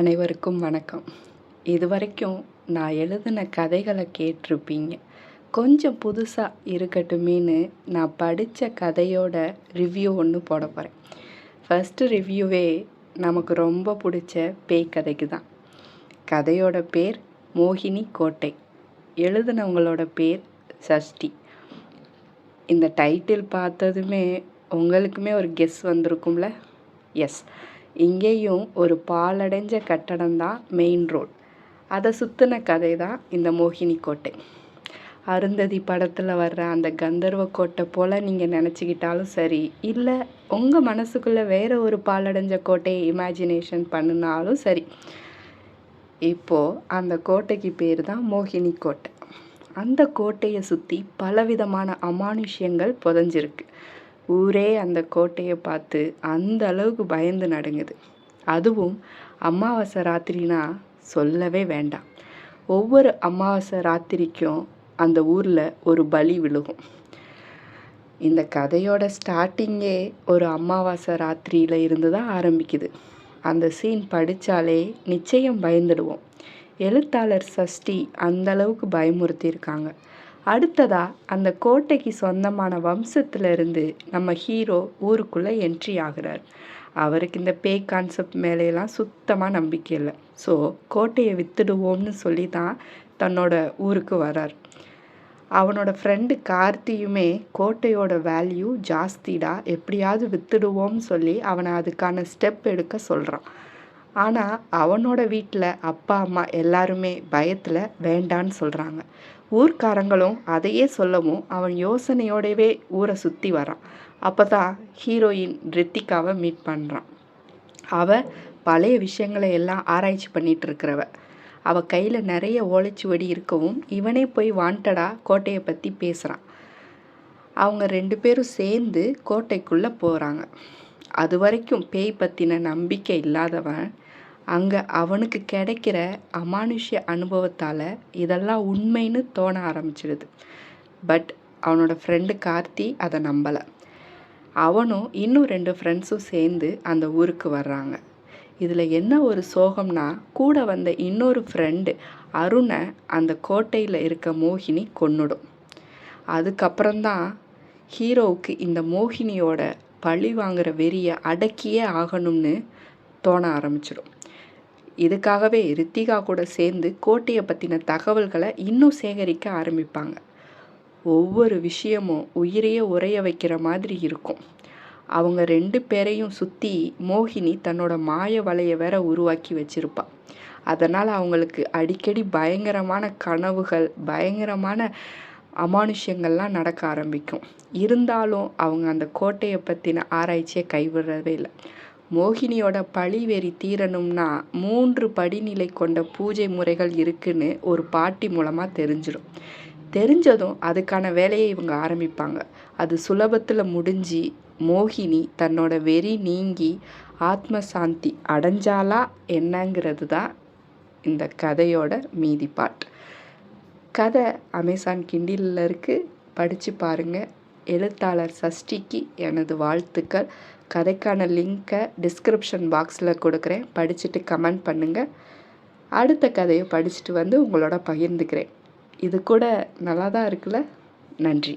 அனைவருக்கும் வணக்கம். இதுவரைக்கும் நான் எழுதின கதைகளை கேட்டிருப்பீங்க. கொஞ்சம் புதுசாக இருக்கட்டுமேன்னு நான் படித்த கதையோட ரிவ்யூ ஒன்று போட போகிறேன் ஃபஸ்ட்டு ரிவ்யூவே நமக்கு ரொம்ப பிடிச்ச பேய் கதைக்கு தான் கதையோட பேர் மோகினி கோட்டை. எழுதினவங்களோட பேர் சஷ்டி. இந்த டைட்டில் பார்த்ததுமே உங்களுக்குமே ஒரு கெஸ் வந்திருக்கும்ல? எஸ் இங்கேயும் ஒரு பாலடைஞ்ச கட்டடம்தான் மெயின் ரோட் அதை சுற்றின கதை தான் இந்த மோகினி கோட்டை. அருந்ததி படத்தில் வர்ற அந்த கந்தர்வ கோட்டை போல் நீங்கள் நினச்சிக்கிட்டாலும் சரி இல்லை உங்கள் மனசுக்குள்ளே வேறு ஒரு பாலடைஞ்ச கோட்டையை இமேஜினேஷன் பண்ணினாலும் சரி. இப்போது அந்த கோட்டைக்கு பேர் தான் மோகினி கோட்டை. அந்த கோட்டையை சுற்றி பலவிதமான அமானுஷ்யங்கள் புதஞ்சிருக்கு. ஊரே அந்த கோட்டையை பார்த்து அந்த அளவுக்கு பயந்து நடுங்குது. அதுவும் அமாவாசை ராத்திரினா சொல்லவே வேண்டாம். ஒவ்வொரு அமாவாசை ராத்திரிக்கும் அந்த ஊரில் ஒரு பலி விழுகும். இந்த கதையோட ஸ்டார்டிங்கே ஒரு அமாவாசை ராத்திரியில் இருந்து தான் ஆரம்பிக்குது. அந்த சீன் படித்தாலே நிச்சயம் பயந்துடுவோம். எழுத்தாளர் சஷ்டி அந்த அளவுக்கு பயமுறுத்தியிருக்காங்க. அடுத்ததா அந்த கோட்டைக்கு சொந்தமான வம்சத்திலிருந்து நம்ம ஹீரோ ஊருக்குள்ளே என்ட்ரி ஆகிறார். அவருக்கு இந்த பேய் கான்செப்ட் மேலேலாம் சுத்தமாக நம்பிக்கை இல்லை. ஸோ கோட்டையை வித்துடுவோம்னு சொல்லி தான் தன்னோட ஊருக்கு வரார். அவனோட ஃப்ரெண்டு கார்த்தியுமே கோட்டையோட வேல்யூ ஜாஸ்திடா எப்படியாவது வித்துடுவோம்னு சொல்லி அவனை அதுக்கான ஸ்டெப் எடுக்க சொல்கிறான் ஆனால் அவனோட வீட்டில் அப்பா அம்மா எல்லாருமே பயத்தில் வேண்டான்னு சொல்கிறாங்க ஊர்க்காரங்களும் அதையே சொல்லவும் அவன் யோசனையோடவே ஊரை சுற்றி வரான். அப்போ தான் ஹீரோயின் ரித்திகாவை மீட் பண்ணுறான் அவள் பழைய விஷயங்களை எல்லாம் ஆராய்ச்சி பண்ணிகிட்டு இருக்கிறவ. அவள் கையில் நிறைய ஓலைச்சுவடி இருக்கவும் இவனே போய் வாண்டடாக கோட்டையை பற்றி பேசுகிறான் அவங்க ரெண்டு பேரும் சேர்ந்து கோட்டைக்குள்ளே போகிறாங்க அது வரைக்கும் பேய் பற்றின நம்பிக்கை இல்லாதவன் அங்கே அவனுக்கு கிடைக்கிற அமானுஷ்ய அனுபவத்தால் இதெல்லாம் உண்மைன்னு தோண ஆரம்பிச்சிடுது. பட் அவனோட ஃப்ரெண்டு கார்த்தி அதை நம்பலை. அவனும் இன்னும் ரெண்டு ஃப்ரெண்ட்ஸும் சேர்ந்து அந்த ஊருக்கு வர்றாங்க. இதில் என்ன ஒரு சோகம்னா கூட வந்த இன்னொரு ஃப்ரெண்டு அருணை அந்த கோட்டையில் இருக்க மோகினி கொன்னுடும். அதுக்கப்புறம்தான் ஹீரோவுக்கு இந்த மோகினியோட பழி வாங்குகிற வெறியை அடக்கியே ஆகணும்னு தோண ஆரம்பிச்சிடும். இதுக்காகவே ரித்திகா கூட சேர்ந்து கோட்டையை பற்றின தகவல்களை இன்னும் சேகரிக்க ஆரம்பிப்பாங்க. ஒவ்வொரு விஷயமும் உயிரையே உரைய வைக்கிற மாதிரி இருக்கும். அவங்க ரெண்டு பேரையும் சுற்றி மோகினி தன்னோட மாய வலையை வேற உருவாக்கி வச்சிருப்பாள் அதனால் அவங்களுக்கு அடிக்கடி பயங்கரமான கனவுகள் பயங்கரமான அமானுஷ்யங்கள்லாம் நடக்க ஆரம்பிக்கும். இருந்தாலும் அவங்க அந்த கோட்டையை பற்றின ஆராய்ச்சியை கைவிடவே இல்லை. மோகினியோட பழிவெறி தீரணும்னா மூன்று படிநிலை கொண்ட பூஜை முறைகள் இருக்குன்னு ஒரு பாட்டி மூலமாக தெரிஞ்சிடும் தெரிஞ்சதும் அதுக்கான வேலையை இவங்க ஆரம்பிப்பாங்க. அது சுலபத்தில் முடிஞ்சு மோகினி தன்னோட வெறி நீங்கி ஆத்ம சாந்தி அடைஞ்சாலா என்னங்கிறது தான் இந்த கதையோட மீதி பாட் கதை அமேசான் கிண்டிலில் இருக்குது படித்து பாருங்கள் எழுத்தாளர் சஷ்டிக்கு எனது வாழ்த்துக்கள். கதைக்கான லிங்க்கை டிஸ்கிரிப்ஷன் பாக்ஸில் கொடுக்குறேன். படிச்சுட்டு கமெண்ட் பண்ணுங்கள் அடுத்த கதையை படிச்சுட்டு வந்து உங்களோட பகிர்ந்துக்கிறேன். இது கூட நல்லா தான் இருக்குல்ல? நன்றி.